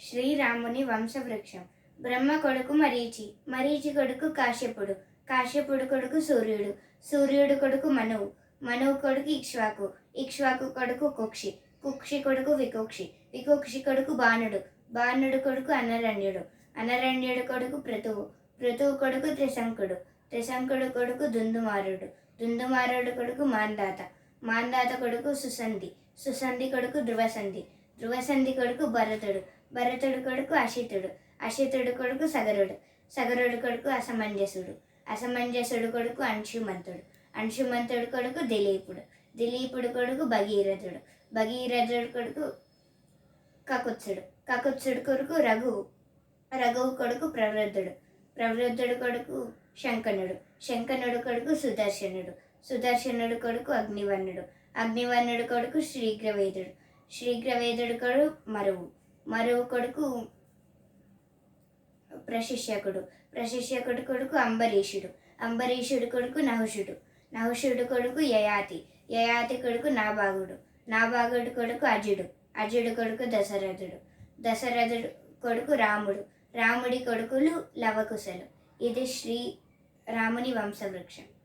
శ్రీరాముని వంశవృక్షం. బ్రహ్మ కొడుకు మరీచి మరీచి కొడుకు కాశ్యపుడు కాశ్యపుడు కొడుకు సూర్యుడు సూర్యుడు కొడుకు మనువు మనువు కొడుకు ఇక్ష్వాకు ఇక్ష్వాకు కొడుకు కుక్షి కుక్షి కొడుకు వికుక్షి వికుక్షి కొడుకు బాణుడు బాణుడు కొడుకు అనరణ్యుడు అనరణ్యుడు కొడుకు పృతువు పృతువు కొడుకు త్రిశంకుడు త్రిశంకుడు కొడుకు దుందుమారుడు దుందుమారుడు కొడుకు మాందాత మాందాత కొడుకు సుసంధి సుసంధి కొడుకు ధ్రువసంధి ధ్రువసంధి కొడుకు భరతుడు భరతుడు కొడుకు అశితుడు. అశితుడు కొడుకు సగరుడు. సగరుడు కొడుకు అసమంజసుడు. అసమంజసుడు కొడుకు అంశుమంతుడు. అంశుమంతుడు కొడుకు దిలీపుడు. దిలీపుడు కొడుకు భగీరథుడు. భగీరథుడు కొడుకు కకుత్సుడు. కకుత్సుడు కొడుకు రఘువు రఘువు కొడుకు ప్రవృద్ధుడు. ప్రవృద్ధుడు కొడుకు శంకనుడు. శంకనుడు కొడుకు సుదర్శనుడు. సుదర్శనుడు కొడుకు అగ్నివర్ణుడు. అగ్నివర్ణుడు కొడుకు శ్రీగ్రవేదుడు. శ్రీగ్రవేదుడు కొడుకు మరువు. మరో కొడుకు ప్రశిష్యకుడు ప్రశిష్యకుడు కొడుకు అంబరీషుడు. అంబరీషుడు కొడుకు నహుషుడు. నహుషుడు కొడుకు యయాతి. యయాతి కొడుకు నాభాగుడు. నాభాగుడు కొడుకు అజుడు. అజుడు కొడుకు దశరథుడు. దశరథుడు కొడుకు రాముడు. రాముడి కొడుకులు లవకుశలు. ఇది శ్రీ రాముని వంశవృక్షం.